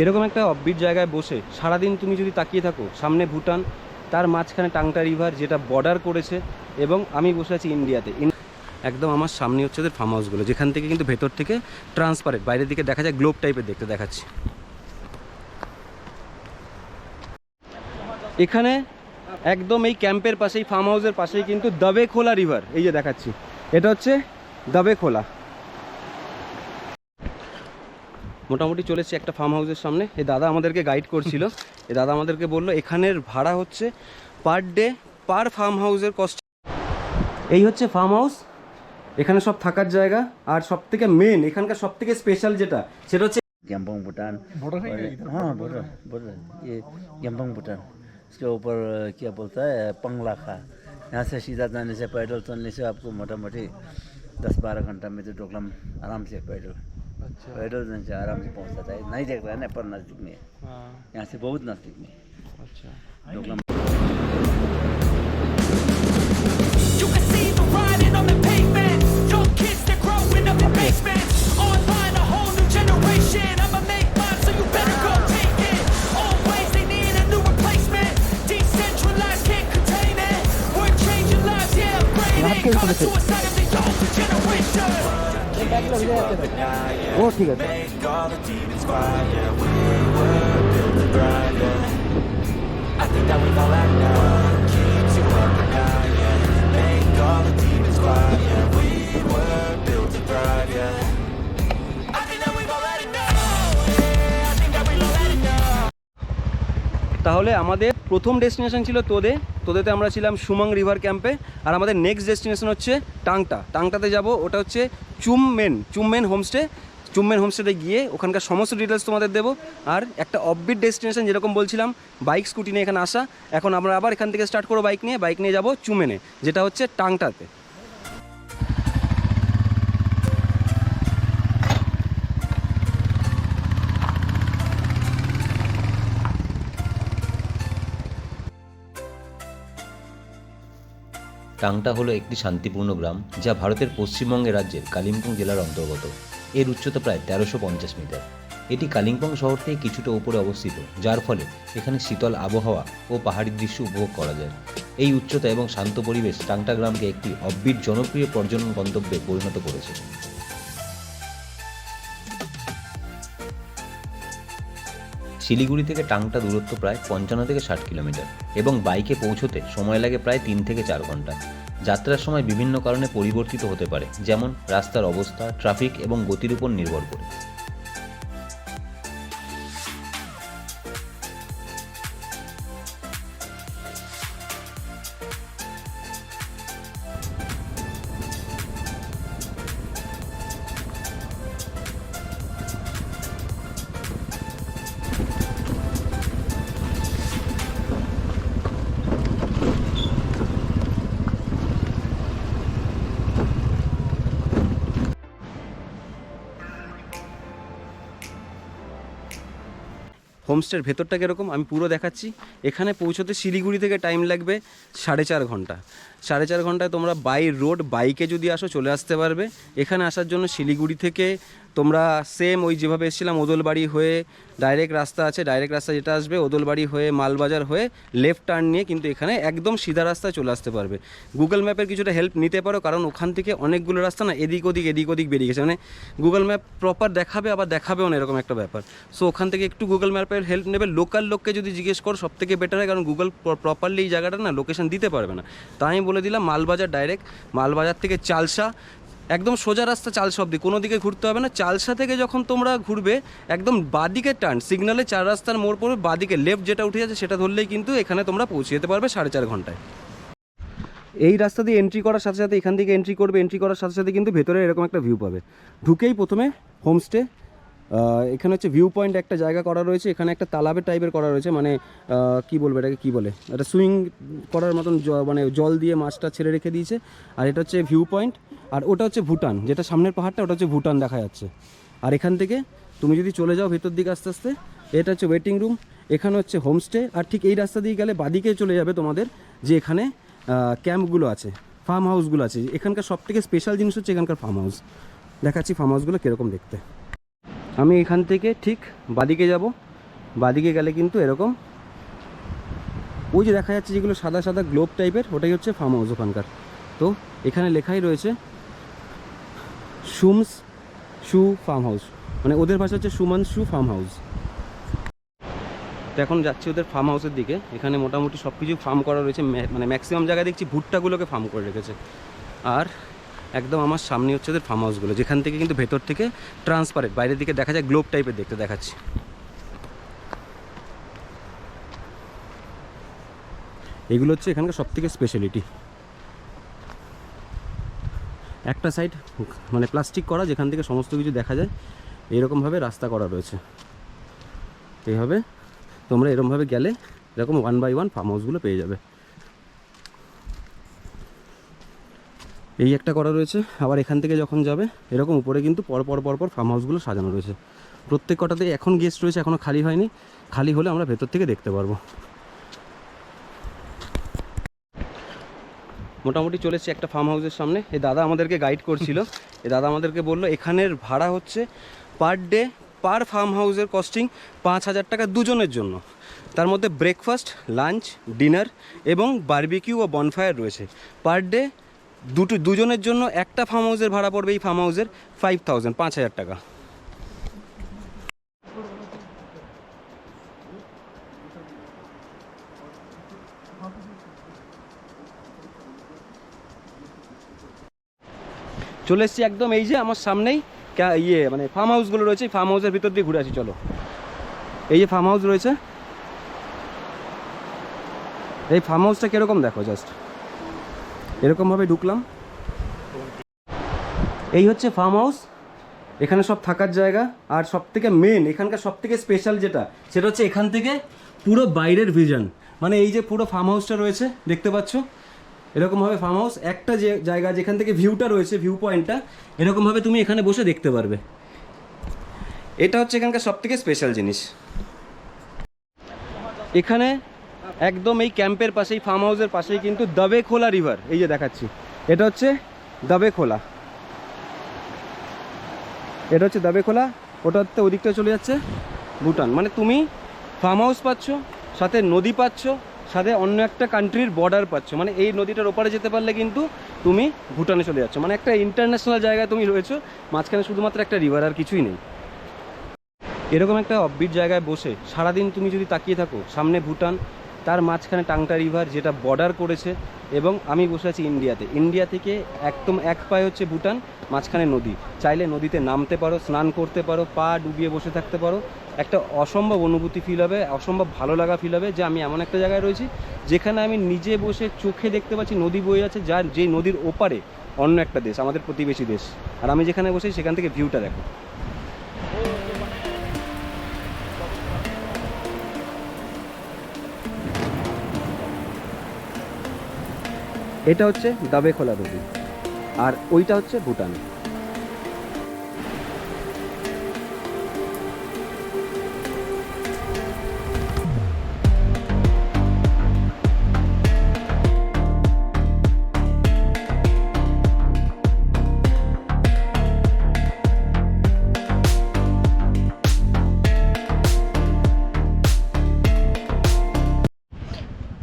এরকম একটা অববিট জায়গায় বসে সারাদিন তুমি যদি তাকিয়ে থাকো, সামনে ভুটান, তার মাঝখানে টাংটা রিভার যেটা বর্ডার করেছে এবং আমি বসে আছি ইন্ডিয়াতে। একদম আমার সামনে হচ্ছে ওদের ফার্ম হাউসগুলো যেখান থেকে কিন্তু ভেতর থেকে ট্রান্সপারেন্ট বাইরের দিকে দেখা যায় গ্লোব টাইপের দেখতে দেখাচ্ছি। এখানে একদম এই ক্যাম্পের পাশেই ফার্ম হাউসের পাশেই কিন্তু দাবে খোলা রিভার এই যে দেখাচ্ছি। এটা হচ্ছে দাবে খোলা মোটামুটি চলেছে একটা ফার্ম হাউসের সামনে। এই দাদা আমাদেরকে গাইড করছিল। এই দাদা আমাদেরকে বলল এখানের ভাড়া হচ্ছে পার ডে পার ফার্ম হাউসের কস্ট এই হচ্ছে ফার্ম হাউস এখানে সব থাকার জায়গা। আর সব থেকে মেন এখানকার সব থেকে স্পেশাল যেটা সেটা হচ্ছে গ্যাম্পং ভুটান গ্যাম্পং ভুটান बॉर्डर ये ग्याम्पंग भूटान उसके ऊपर क्या बोलता है पंगलाखा यहाँ से सीधा जाने से पैदल चलने से आपको मोटा मोटी दस बारह घंटा में तो आराम से पैदल अच्छा। पैदल जाने से आराम से पहुँच जाता है नहीं देखता है ना पर नज़दीक में। हाँ। यहाँ से बहुत नज़दीक में अच्छा। Had enough. তাহলে আমাদের প্রথম ডেস্টিনেশন ছিল তোদে। তোদেতে আমরা ছিলাম সুমং রিভার ক্যাম্পে। আর আমাদের নেক্সট ডেস্টিনেশন হচ্ছে টাংটা। টাংটাতে যাব, ওটা হচ্ছে চুমমেন। চুমমেন হোমস্টে চুমমেন হোমস্টেতে গিয়ে ওখানকার সমস্ত ডিটেলস তোমাদের দেবো। আর একটা অফবিট ডেস্টিনেশন যেরকম বলছিলাম বাইক স্কুটি নিয়ে এখানে আসা। এখন আমরা আবার এখান থেকে স্টার্ট করব বাইক নিয়ে। বাইক নিয়ে যাব চুমেনে যেটা হচ্ছে টাংটাতে। টাংটা হলো একটি শান্তিপূর্ণ গ্রাম, যা ভারতের পশ্চিমবঙ্গ রাজ্যের কালিম্পং জেলার অন্তর্গত। এর উচ্চতা প্রায় তেরোশো পঞ্চাশ মিটার। এটি কালিম্পং শহর থেকে কিছুটা উপরে অবস্থিত, যার ফলে এখানে শীতল আবহাওয়া ও পাহাড়ি দৃশ্য উপভোগ করা যায়। এই উচ্চতা এবং শান্ত পরিবেশ টাংটা গ্রামকে একটি অব্বিট জনপ্রিয় পর্যটন গন্তব্যে পরিণত করেছে। শিলিগুড়ি থেকে টাংটা দূরত্ব প্রায় পঞ্চান্ন থেকে ষাট কিলোমিটার এবং বাইকে পৌঁছতে সময় লাগে প্রায় তিন থেকে চার ঘণ্টা। যাত্রার সময় বিভিন্ন কারণে পরিবর্তিত হতে পারে, যেমন রাস্তার অবস্থা, ট্রাফিক এবং গতির উপর নির্ভর করে। হোমস্টের ভেতরটা কীরকম? আমি পুরো দেখাচ্ছি। এখানে পৌঁছতে শিলিগুড়ি থেকে টাইম লাগবে সাড়ে চার ঘণ্টা। সাড়ে চার ঘন্টায় তোমরা বাই রোড বাইকে যদি আসো চলে আসতে পারবে। এখানে আসার জন্য শিলিগুড়ি থেকে তোমরা সেম ওই যেভাবে এসেছিলাম, ওদলবাড়ি হয়ে ডাইরেক্ট রাস্তা আছে। ডাইরেক্ট রাস্তা যেটা আসবে, ওদলবাড়ি হয়ে মালবাজার হয়ে লেফট টার্ন নিয়ে কিন্তু এখানে একদম সিধা রাস্তায় চলে আসতে পারবে। গুগল ম্যাপের কিছুটা হেল্প নিতে পারো, কারণ ওখান থেকে অনেকগুলো রাস্তা না এদিক ওদিক এদিক ওদিক বেরিয়ে গেছে। মানে গুগল ম্যাপ প্রপার দেখাবে, আবার দেখাবেও না এরকম একটা ব্যাপার। সো ওখান থেকে একটু গুগল ম্যাপের হেল্প নেবে। লোকাল লোককে যদি জিজ্ঞেস করো সব থেকে বেটার হয়, কারণ গুগল প্রপারলি এই জায়গাটা না লোকেশন দিতে পারবে না। তাই আমি বলে দিলাম, মালবাজার ডাইরেক্ট মালবাজার থেকে চালসা, একদম সোজা রাস্তা চালসা অব্দি কোনো দিকে ঘুরতে হবে না। চালসা থেকে যখন তোমরা ঘুরবে, একদম বাদিকে টার্ন সিগনালে চার রাস্তার মোড় পড়বে, বাদিকে লেফট যেটা উঠে যাচ্ছে সেটা ধরলেই কিন্তু এখানে তোমরা পৌঁছে যেতে পারবে সাড়ে চার ঘন্টায়। এই রাস্তা দিয়ে এন্ট্রি করার সাথে সাথে এখান থেকে এন্ট্রি করবে এন্ট্রি করার সাথে সাথে কিন্তু ভেতরে এরকম একটা ভিউ পাবে। ঢুকেই প্রথমে হোমস্টে এখানে হচ্ছে ভিউ পয়েন্ট একটা জায়গা করা রয়েছে, এখানে একটা তালাবের টাইপের করা রয়েছে মানে কি বলব এটাকে, কি বলে? এটা সুইং করার মতন মানে জল দিয়ে মাছটা ছেড়ে রেখে দিয়েছে, আর এটা হচ্ছে ভিউ পয়েন্ট আর ওটা হচ্ছে ভুটান, যেটা সামনের পাহাড়টা, ওটা হচ্ছে ভুটান দেখা যাচ্ছে। আর এখান থেকে তুমি যদি চলে যাও ভেতর দিকে আস্তে আস্তে, এটা হচ্ছে ওয়েটিং রুম এখানে হচ্ছে হোমস্টে আর ঠিক এই রাস্তা দিয়ে গেলে বাদিকে চলে যাবে তোমাদের, যে এখানে ক্যাম্পগুলো আছে ফার্ম হাউসগুলো আছে, এখানকার সব থেকে স্পেশাল জিনিস হচ্ছে এখানকার ফার্ম হাউস দেখাচ্ছি ফার্ম হাউসগুলো কীরকম দেখতে। আমি এখান থেকে ঠিক বাদিকে যাব। বাদিকে গেলে কিন্তু এরকম ওই যে দেখা যাচ্ছে যেগুলো সাদা সাদা গ্লোব টাইপের ওটাই হচ্ছে ফার্ম হাউস ওখানকার। তো এখানে লেখাই রয়েছে সুমস শু ফার্ম হাউস মানে ওদের ভাষা হচ্ছে সুমান শু ফার্ম হাউস তো এখন যাচ্ছি ওদের ফার্ম হাউসের দিকে। এখানে মোটামুটি সব কিছু ফার্ম করা রয়েছে। মানে ম্যাক্সিমাম জায়গায় দেখছি ভুট্টাগুলোকে ফার্ম করে রেখেছে। আর একদম আমার সামনে হচ্ছে ওদের ফার্ম হাউসগুলো যেখান থেকে কিন্তু ভেতর থেকে ট্রান্সপারেন্ট বাইরের দিকে দেখা যায় গ্লোব টাইপের দেখতে দেখাচ্ছি। এগুলো হচ্ছে এখানকার সব থেকে স্পেশালিটি একটা সাইড মানে প্লাস্টিক করা, যেখান থেকে সমস্ত কিছু দেখা যায়, এরকমভাবে রাস্তা করা রয়েছে। এইভাবে তোমরা এরকমভাবে গেলে এরকম ওয়ান বাই ওয়ান ফার্ম হাউসগুলো পেয়ে যাবে। এই একটা করা রয়েছে। আবার এখান থেকে যখন যাবে, এরকম উপরে কিন্তু পর পর পর পর ফার্ম হাউসগুলো সাজানো রয়েছে। প্রত্যেক কটাতে এখন গেস্ট রয়েছে এখনও খালি হয়নি। খালি হলে আমরা ভেতর থেকে দেখতে পারব। মোটামুটি চলে এসেছি একটা ফার্ম হাউসের সামনে। এ দাদা আমাদেরকে গাইড করছিল। এ দাদা আমাদেরকে বলল, এখানের ভাড়া হচ্ছে পার ডে পার ফার্ম হাউসের কস্টিং পাঁচ হাজার টাকা দুজনের জন্য। তার মধ্যে ব্রেকফাস্ট লাঞ্চ ডিনার এবং বারবিকিউ ও বনফায়ার রয়েছে। পার ডে দুটো দুজনের জন্য একটা ফার্ম হাউসের ভাড়া পড়বে, এই ফার্ম হাউসের ফাইভ থাউজেন্ড পাঁচ হাজার টাকা। চলে এসেছি একদম এই যে আমার সামনেই ইয়ে মানে ফার্ম হাউসগুলো রয়েছে ফার্ম হাউসের ভিতর দিয়ে ঘুরে আসি, চলো। এই যে ফার্ম হাউস রয়েছে, এই ফার্ম হাউসটা কীরকম দেখো জাস্ট এরকমভাবে ঢুকলাম। এই হচ্ছে ফার্ম হাউস এখানে সব থাকার জায়গা। আর সব থেকে মেন এখানকার সব থেকে স্পেশাল যেটা, সেটা হচ্ছে এখান থেকে পুরো বাইরের ভিজন মানে এই যে পুরো ফার্ম হাউসটা রয়েছে, দেখতে পাচ্ছ? এরকমভাবে ফার্ম হাউস একটা যে জায়গা যেখান থেকে ভিউটা রয়েছে ভিউ পয়েন্টটা এরকমভাবে তুমি এখানে বসে দেখতে পারবে। এটা হচ্ছে এখানকার সব থেকে স্পেশাল জিনিস। এখানে একদম এই ক্যাম্পের পাশেই ফার্ম হাউসের পাশেই কিন্তু দবে খোলা রিভার এই যে দেখাচ্ছি। এটা হচ্ছে দবে খোলা। এটা হচ্ছে দবে খোলা। ওটা হচ্ছে ওদিকটা চলে যাচ্ছে ভুটান। মানে তুমি ফার্ম হাউস পাচ্ছ, সাথে নদী পাচ্ছ, সাথে অন্য একটা কান্ট্রির বর্ডার পাচ্ছ। মানে এই নদীটার ওপারে যেতে পারলে কিন্তু তুমি ভুটানে চলে যাচ্ছ। মানে একটা ইন্টারন্যাশনাল জায়গায় তুমি রয়েছো, মাঝখানে শুধুমাত্র একটা রিভার আর কিছুই নেই। এরকম একটা অববিট জায়গায় বসে সারাদিন তুমি যদি তাকিয়ে থাকো, সামনে ভুটান তার মাঝখানে টাংটা রিভার যেটা বর্ডার করেছে এবং আমি বসে আছি ইন্ডিয়াতে। ইন্ডিয়া থেকে একদম এক পায়ে হচ্ছে ভুটান, মাঝখানে নদী। চাইলে নদীতে নামতে পারো, স্নান করতে পারো, পা ডুবিয়ে বসে থাকতে পারো। একটা অসম্ভব অনুভূতি ফিল হবে, অসম্ভব ভালো লাগা ফিল হবে যে আমি এমন একটা জায়গায় রয়েছি যেখানে আমি নিজে বসে চোখে দেখতে পাচ্ছি নদী বয়ে আছে যার যেই নদীর ওপারে অন্য একটা দেশ, আমাদের প্রতিবেশী দেশ। আর আমি যেখানে বসে সেখান থেকে ভিউটা দেখো। এটা হচ্ছে দাবে খোলা নদী আর ওইটা হচ্ছে ভুটান।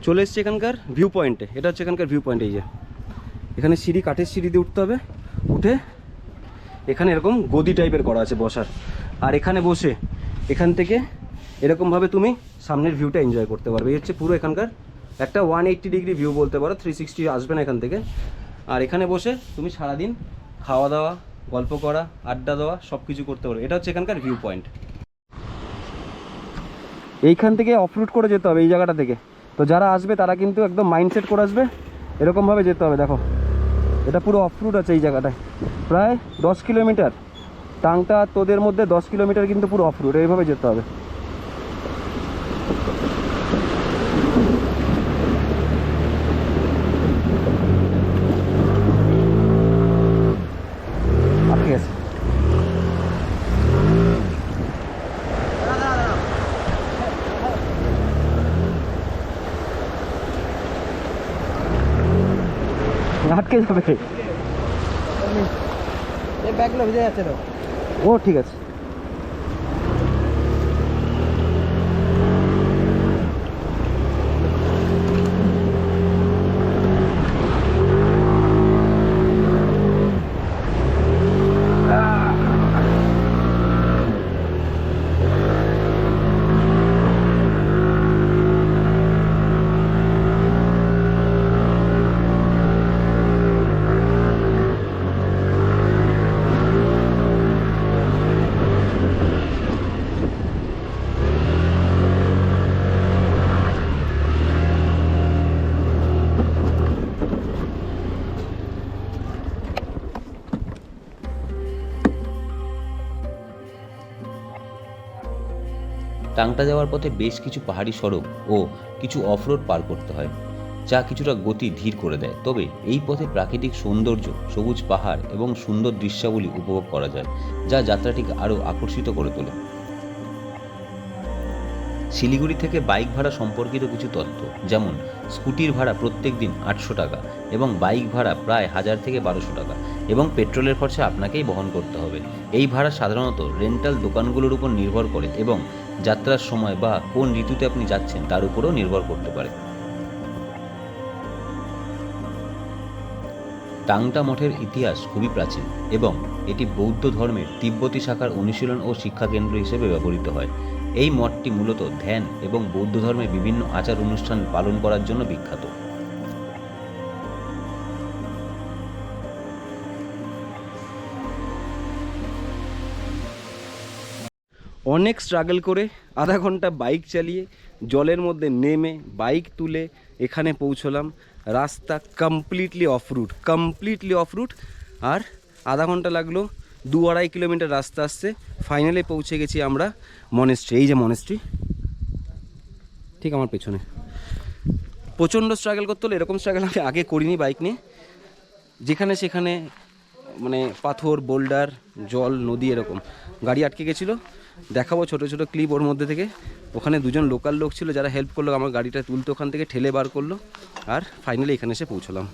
চলে এসছে এখানকার ভিউ পয়েন্টে এটা হচ্ছে এখানকার ভিউ পয়েন্ট এই যে। এখানে সিঁড়ি, কাঠের সিঁড়ি দিয়ে উঠতে হবে। উঠে এখানে এরকম গদি টাইপের করা আছে বসার। আর এখানে বসে এখান থেকে এরকমভাবে তুমি সামনের ভিউটা এনজয় করতে পারবে। এই হচ্ছে পুরো এখানকার একটা ওয়ান এইট্টি ডিগ্রি ভিউ বলতে পারো। থ্রি সিক্সটি আসবে না এখান থেকে। আর এখানে বসে তুমি সারাদিন খাওয়া দাওয়া গল্প করা, আড্ডা দেওয়া সব কিছু করতে পারো এটা হচ্ছে এখানকার ভিউ পয়েন্ট এইখান থেকে অফরুট করে যেতে হবে এই জায়গাটা থেকে। তো যারা আসবে, তারা কিন্তু একদম মাইন্ডসেট করে আসবে। এরকমভাবে যেতে হবে, দেখো। এটা পুরো অফ রুট আছে এই জায়গাটায়। প্রায় দশ কিলোমিটার। টাংটা তোদের মধ্যে দশ কিলোমিটার কিন্তু পুরো অফ রুট এইভাবে যেতে হবে। আটকে যাবে? এই ব্যাগগুলো ভিজে যাচ্ছে ও ঠিক আছে। টাংটা যাওয়ার পথে বেশ কিছু পাহাড়ি সড়ক ও কিছু অফরোড পার করতে হয়, যা কিছুটা গতি ধীর করে দেয়। তবে এই পথে প্রাকৃতিক সৌন্দর্য, সবুজ পাহাড় এবং সুন্দর দৃশ্যাবলী উপভোগ করা যায়, যা যাত্রাটিকে আরও আকর্ষিত করে তোলে। শিলিগুড়ি থেকে বাইক ভাড়া সম্পর্কিত কিছু তথ্য, যেমন, স্কুটির ভাড়া প্রত্যেক দিন আটশো টাকা এবং বাইক ভাড়া প্রায় হাজার থেকে বারোশো টাকা এবং পেট্রোলের খরচা আপনাকেই বহন করতে হবে। এই ভাড়া সাধারণত রেন্টাল দোকানগুলোর উপর নির্ভর করে এবং যাত্রার সময় বা কোন ঋতুতে আপনি যাচ্ছেন তার উপরেও নির্ভর করতে পারে। টাংটা মঠের ইতিহাস খুবই প্রাচীন এবং এটি বৌদ্ধ ধর্মের তিব্বতী শাখার অনুশীলন ও শিক্ষা কেন্দ্র হিসেবে ব্যবহৃত হয়। এই মঠটি মূলত ধ্যান এবং বৌদ্ধ ধর্মের বিভিন্ন আচার অনুষ্ঠান পালন করার জন্য বিখ্যাত। অনেক স্ট্রাগল করে আধা ঘণ্টা বাইক চালিয়ে জলের মধ্যে নেমে বাইক তুলে এখানে পৌঁছলাম। রাস্তা completely off route completely off route আর আধা ঘণ্টা লাগল, দু আড়াই কিলোমিটার রাস্তা আসছে। ফাইনালে পৌঁছে গেছি আমরা মনেস্ট্রি এই যে মনেস্ট্রি ঠিক আমার পেছনে। প্রচণ্ড স্ট্রাগল করতে হলো এরকম স্ট্রাগল আমি আগে করিনি বাইক নিয়ে। যেখানে সেখানে মানে পাথর বোল্ডার জল, নদী এরকম। গাড়ি আটকে গেছিল। দেখাবো ছোটো ছোটো ক্লিপ ওর মধ্যে থেকে। ওখানে দুজন লোকাল লোক ছিল যারা হেল্প করল, আমার গাড়িটা তুলতে ওখান থেকে ঠেলে বার করল আর ফাইনালি এখানে এসে পৌঁছলাম।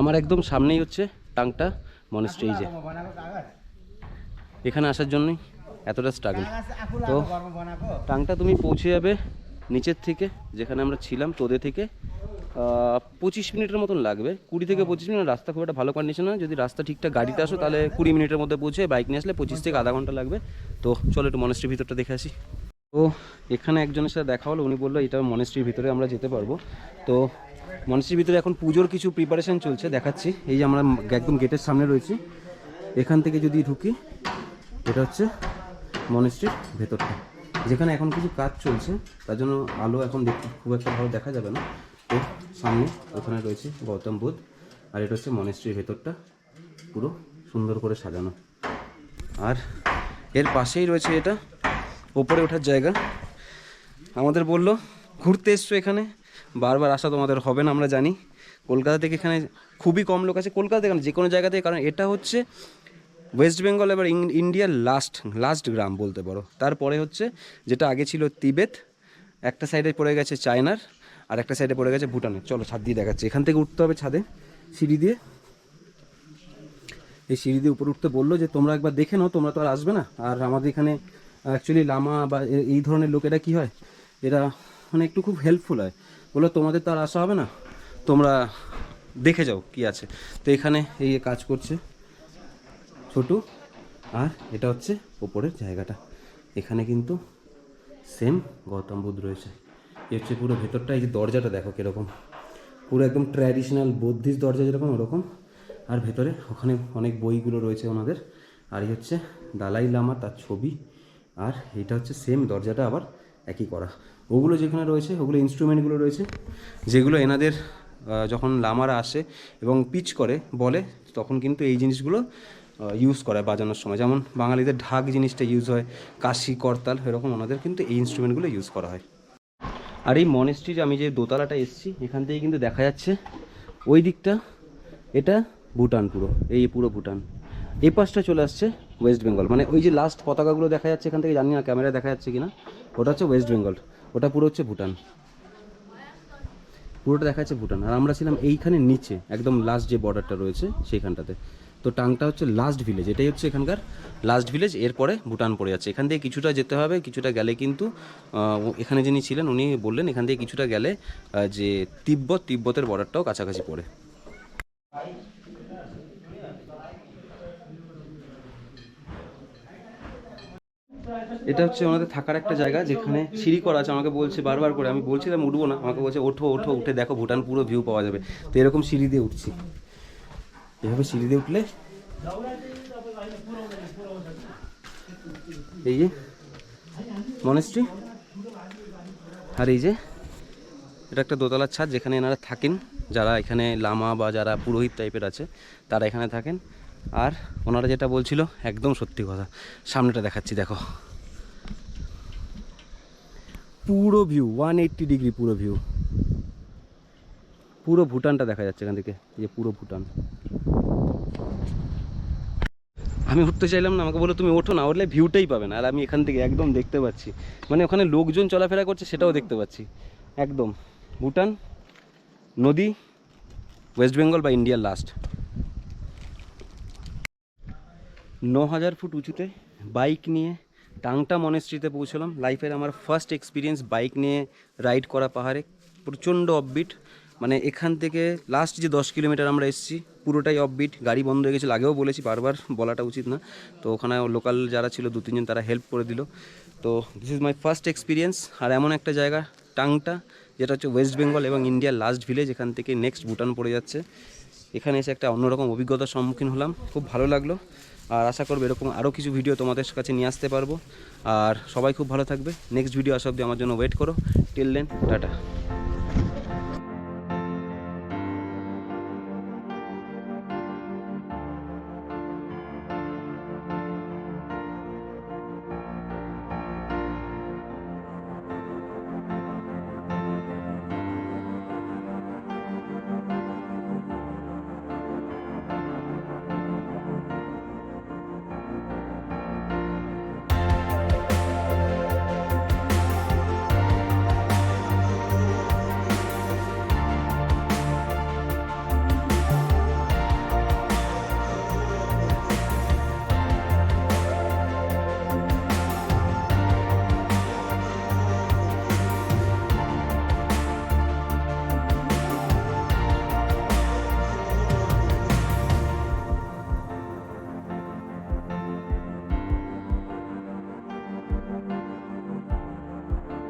আমার একদম সামনেই হচ্ছে টাংটা যে। এখানে আসার জন্যই এতটা স্ট্রাগল তো টাংটা তুমি পৌঁছে যাবে নিচের থেকে যেখানে আমরা ছিলাম তোদে থেকে। পঁচিশ মিনিটের মতন লাগবে। কুড়ি থেকে পঁচিশ মিনিট রাস্তা খুব একটা ভালো কন্ডিশন না। যদি রাস্তা ঠিকঠাক গাড়িতে আসো তাহলে কুড়ি মিনিটের মধ্যে পৌঁছে বাইক নিয়ে আসলে পঁচিশ থেকে আধা ঘণ্টা লাগবে। তো চলো একটু মনেস্ট্রির ভিতরটা দেখে আসি। তো এখানে একজনের সাথে দেখা হলো উনি বলল এটা মনেস্ট্রির ভিতরে আমরা যেতে পারব। তো মনেস্ট্রির ভিতরে এখন পুজোর কিছু প্রিপারেশন চলছে দেখাচ্ছি। এই যে আমরা একদম গেটের সামনে রয়েছি। এখান থেকে যদি ঢুকি এটা হচ্ছে মনেস্ট্রির ভেতরটা। যেখানে এখন কিছু কাজ চলছে, তার জন্য আলো এখন দেখতে খুব একটা ভালো দেখা যাবে না। তো সামনে ওখানে রয়েছে গৌতম বুধ, আর এটা হচ্ছে মনেস্ট্রির ভেতরটা, পুরো সুন্দর করে সাজানো। আর এর পাশেই রয়েছে এটা, ওপরে ওঠার জায়গা। আমাদের বলল, ঘুরতে এসছো এখানে? বারবার আসা তোমাদের হবে না, আমরা জানি। কলকাতা থেকে এখানে খুবই কম লোক আছে। কলকাতা থেকে যে কোনো জায়গা থেকে কারণ এটা হচ্ছে ওয়েস্ট বেঙ্গল এবার ইন- ইন্ডিয়ার লাস্ট লাস্ট গ্রাম বলতে পারো। তারপরে হচ্ছে যেটা আগে ছিল তিবেত একটা সাইডে পড়ে গেছে চায়নার আর একটা সাইডে পড়ে গেছে ভুটানের চলো ছাদ দিয়ে দেখাচ্ছে। এখান থেকে উঠতে হবে ছাদে, সিঁড়ি দিয়ে। এই সিঁড়ি দিয়ে উপরে উঠতে বলল যে, তোমরা একবার দেখে নাও, তোমরা তো আর আসবে না। আর আমাদের এখানে অ্যাকচুয়ালি লামা বা এই ধরনের লোকেরা কি হয়? এরা মানে একটু খুব হেল্পফুল হয়। বলল, তোমাদের তো আর আসা হবে না। তোমরা দেখে যাও কি আছে। তো এখানে এই কাজ করছে। ছোটু। আর এটা হচ্ছে ওপরের জায়গাটা। এখানে কিন্তু সেম গৌতম বুধ রয়েছে। এ হচ্ছে পুরো ভেতরটা, এই যে দরজাটা দেখো কীরকম। পুরো একদম ট্র্যাডিশনাল বৌদ্ধিস্ট দরজা যেরকম ওরকম। আর ভেতরে ওখানে অনেক বইগুলো রয়েছে ওনাদের। আর এই হচ্ছে দালাই লামা তার ছবি। আর এটা হচ্ছে সেম দরজাটা আবার একই করা। ওগুলো যেখানে রয়েছে, ওগুলো ইনস্ট্রুমেন্টগুলো রয়েছে, যেগুলো এনাদের যখন লামারা আসে এবং পিচ করে, বলে, তখন কিন্তু এই জিনিসগুলো ইউজ করে বাজানোর সময়। যেমন বাঙালিদের ঢাক জিনিসটা ইউজ হয়, কাশি, করতাল, এরকম ওনাদের কিন্তু এই ইনস্ট্রুমেন্টগুলো ইউজ করা হয়। আর এই মনেস্ট্রির আমি যে দোতলাটা এসেছি, এখান থেকে কিন্তু দেখা যাচ্ছে, ওই দিকটা, এটা ভুটান পুরো, এই পুরো ভুটান। এই পাশটা চলে আসছে ওয়েস্ট বেঙ্গল মানে ওই যে লাস্ট পতাকাগুলো দেখা যাচ্ছে এখান থেকে, জানি না ক্যামেরা দেখা যাচ্ছে কিনা, ওটা হচ্ছে ওয়েস্ট বেঙ্গল ওটা পুরো হচ্ছে ভুটান। পুরোটা দেখা যাচ্ছে ভুটান, আর আমরা ছিলাম এইখানে নিচে, একদম লাস্ট যে বর্ডারটা রয়েছে, সেইখানটাতে। তো টাংটা হচ্ছে লাস্ট ভিলেজ এটাই হচ্ছে এখানকার লাস্ট ভিলেজ এরপরে ভুটান পড়ে যাচ্ছে। এখান থেকে কিছুটা যেতে হবে, কিছুটা গেলে কিন্তু এখানে যিনি ছিলেন, উনি বললেন এখান থেকে কিছুটা গেলে যে তিব্বত, তিব্বতের বর্ডারটাও কাছাকাছি পড়ে। এটা হচ্ছে ওনাদের থাকার একটা জায়গা, যেখানে সিঁড়ি করা আছে। আমাকে বলছে বারবার করে, আমি বলছিলাম, উঠবো না। আমাকে বলছে, ওঠো ওঠো, উঠে দেখো, ভুটান পুরো ভিউ পাওয়া যাবে। তো এরকম সিঁড়ি দিয়ে উঠছি। এভাবে সিঁড়ি দিয়ে উঠলে? এই যে মনেস্ট্রি আর এই যে, এটা একটা দোতলার ছাদ যেখানে এনারা থাকেন। যারা এখানে লামা বা যারা পুরোহিত টাইপের আছে, তারা এখানে থাকেন। আর ওনারা যেটা বলছিল, একদম সত্যি কথা। সামনেটা দেখাচ্ছি, দেখো। পুরো ভিউ ওয়ান এইট্টি ডিগ্রি পুরো ভিউ পুরো ভুটানটা দেখা যাচ্ছে এখান থেকে যে পুরো ভুটান। আমি উঠতে চাইলাম না, আমাকে বলো তুমি ওঠো না, উঠলে ভিউটাই পাবে না। আর আমি এখান থেকে একদম দেখতে পাচ্ছি। মানে ওখানে লোকজন চলাফেরা করছে সেটাও দেখতে পাচ্ছি। একদম। ভুটান, নদী, ওয়েস্ট বেঙ্গল বা ইন্ডিয়ার লাস্ট ন হাজার ফুট উঁচুতে বাইক নিয়ে টাংটা মনেস্ট্রিতে পৌঁছলাম। লাইফের আমার ফার্স্ট এক্সপিরিয়েন্স বাইক নিয়ে রাইড করা পাহাড়ে। প্রচণ্ড অফবিট মানে এখান থেকে লাস্ট যে দশ কিলোমিটার আমরা এসেছি পুরোটাই অফবিট গাড়ি বন্ধ হয়ে গেছিল, আগেও বলেছি বারবার বলাটা উচিত না। তো ওখানে লোকাল যারা ছিল, দু, তিনজন তারা হেল্প করে দিল। তো this is my first experience আর এমন একটা জায়গা, টাংটা, যেটা হচ্ছে ওয়েস্ট বেঙ্গল এবং ইন্ডিয়ার লাস্ট ভিলেজ এখান থেকে নেক্সট ভুটান পড়ে যাচ্ছে। এখানে এসে একটা অন্যরকম অভিজ্ঞতার সম্মুখীন হলাম, খুব ভালো লাগল। আর আশা করব এরকম আরও কিছু ভিডিও তোমাদের কাছে নিয়ে আসতে পারব। আর সবাই খুব ভালো থাকবে। নেক্সট ভিডিও আসা অব্দি আমার জন্য ওয়েট করো। Till then tata.